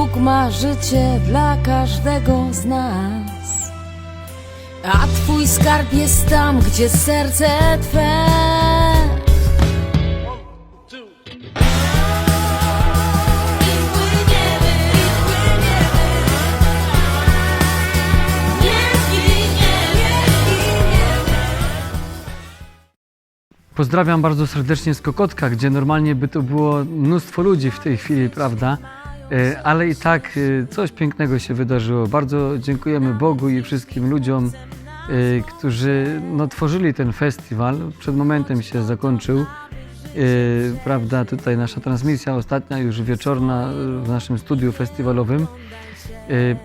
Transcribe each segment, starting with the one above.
Bóg ma życie dla każdego z nas. A twój skarb jest tam, gdzie serce twe. Pozdrawiam bardzo serdecznie z Kokotka, gdzie normalnie by to było mnóstwo ludzi w tej chwili, prawda? E, Ale i tak e, coś pięknego się wydarzyło. Bardzo dziękujemy Bogu i wszystkim ludziom, e, którzy no, tworzyli ten festiwal. Przed momentem się zakończył. Prawda, tutaj nasza transmisja ostatnia, już wieczorna w naszym studiu festiwalowym.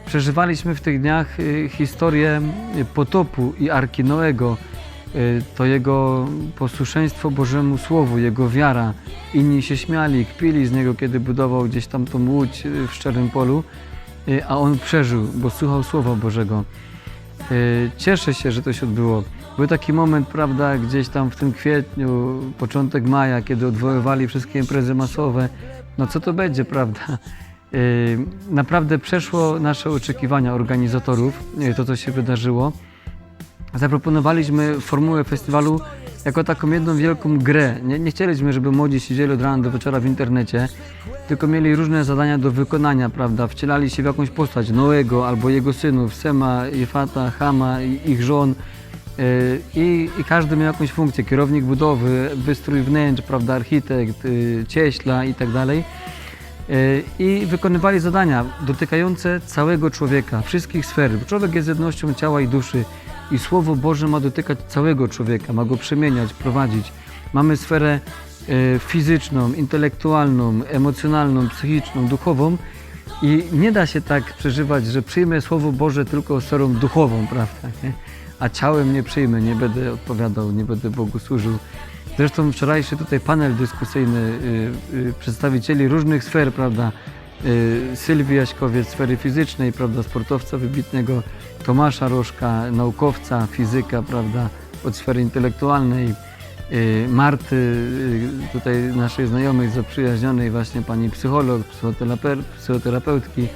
Przeżywaliśmy w tych dniach historię potopu i Arki Noego. To jego posłuszeństwo Bożemu Słowu, jego wiara. Inni się śmiali, kpili z niego, kiedy budował gdzieś tam tą łódź y, w szczerym polu, y, a on przeżył, bo słuchał Słowa Bożego. Y, Cieszę się, że to się odbyło. Był taki moment, prawda, gdzieś tam w tym kwietniu, początek maja, kiedy odwoływali wszystkie imprezy masowe. No co to będzie, prawda? Naprawdę przeszło nasze oczekiwania organizatorów, to co się wydarzyło zaproponowaliśmy formułę festiwalu jako taką jedną wielką grę. Nie, nie chcieliśmy, żeby młodzi siedzieli od rana do wieczora w internecie, tylko mieli różne zadania do wykonania, prawda? Wcielali się w jakąś postać Noego albo jego synów, Sema, Jefata, Hama ich żon. Yy, I, I każdy miał jakąś funkcję, kierownik budowy, wystrój wnętrz, prawda, architekt, yy, cieśla i tak dalej. Yy, I wykonywali zadania dotykające całego człowieka, wszystkich sfer. Człowiek jest jednością ciała i duszy i Słowo Boże ma dotykać całego człowieka, ma go przemieniać, prowadzić. Mamy sferę e, fizyczną, intelektualną, emocjonalną, psychiczną, duchową i nie da się tak przeżywać, że przyjmę Słowo Boże tylko sferą duchową, prawda? Nie? A ciałem nie przyjmę, nie będę odpowiadał, nie będę Bogu służył. Zresztą wczorajszy tutaj panel dyskusyjny y, y, przedstawicieli różnych sfer, prawda? Y, Sylwii Jaśkowiec, sfery fizycznej, prawda, sportowca wybitnego, Tomasza Rożka, naukowca, fizyka, prawda, od sfery intelektualnej, y, Marty, y, tutaj naszej znajomej, zaprzyjaźnionej właśnie pani psycholog, psychoterape- psychoterapeutki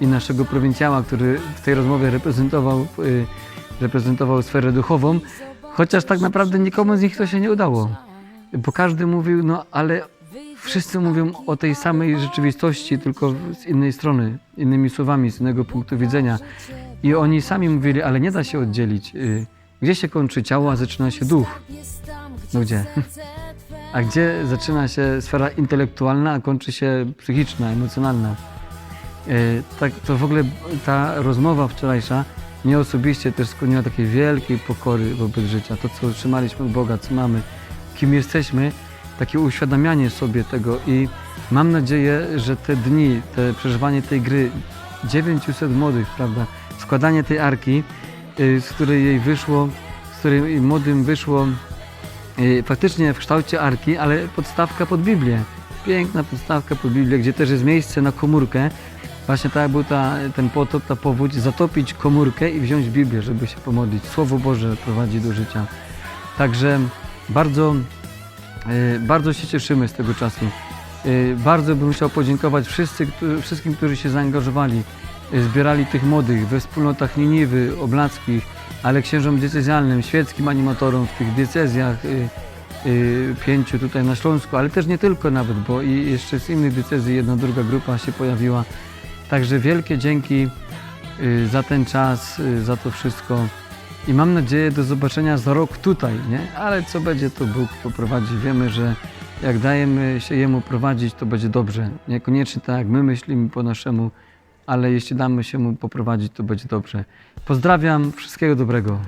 i naszego prowincjała, który w tej rozmowie reprezentował, reprezentował sferę duchową, chociaż tak naprawdę nikomu z nich to się nie udało, bo każdy mówił, no ale Wszyscy mówią o tej samej rzeczywistości, tylko z innej strony, innymi słowami, z innego punktu widzenia. I oni sami mówili, ale nie da się oddzielić. y, Gdzie się kończy ciało, a zaczyna się duch? No gdzie? A gdzie zaczyna się sfera intelektualna, a kończy się psychiczna, emocjonalna? Y, Tak, to w ogóle ta rozmowa wczorajsza mnie osobiście też skłoniła takiej wielkiej pokory wobec życia. To, co otrzymaliśmy od Boga, co mamy, kim jesteśmy, takie uświadamianie sobie tego i mam nadzieję, że te dni, te przeżywanie tej gry, 900 młodych, prawda, składanie tej arki, y, z której jej wyszło, z której młodym wyszło y, faktycznie w kształcie arki, ale podstawka pod Biblię. Piękna podstawka pod Biblię, gdzie też jest miejsce na komórkę. Właśnie tak był ta, ten potop, ta powódź, zatopić komórkę i wziąć Biblię, żeby się pomodlić. Słowo Boże prowadzi do życia. Także bardzo Bardzo się cieszymy z tego czasu. E, Bardzo bym chciał podziękować wszyscy, wszystkim, którzy się zaangażowali, e, zbierali tych młodych we wspólnotach Niniwy, Oblackich, ale księżom diecezjalnym, świeckim animatorom w tych diecezjach, e, e, pięciu tutaj na Śląsku, ale też nie tylko nawet, bo i jeszcze z innych diecezji jedna, druga grupa się pojawiła. Także wielkie dzięki e, za ten czas, e, za to wszystko. I mam nadzieję do zobaczenia za rok tutaj, nie? Ale co będzie, to Bóg poprowadzi. Wiemy, że jak dajemy się Jemu prowadzić, to będzie dobrze. Niekoniecznie tak, jak my myślimy po naszemu, ale jeśli damy się Mu poprowadzić, to będzie dobrze. Pozdrawiam, wszystkiego dobrego.